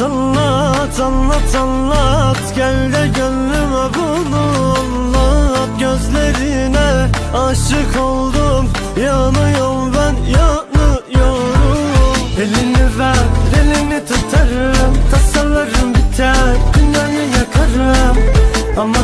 Anlat anlat, anlat Gel de gönlüme bunu anlat. Gözlerine aşık oldum. Yanıyorum ben yanıyorum. Elini ver, elini tutarım. Tasarlarım biter, dünyayı yakarım. Ama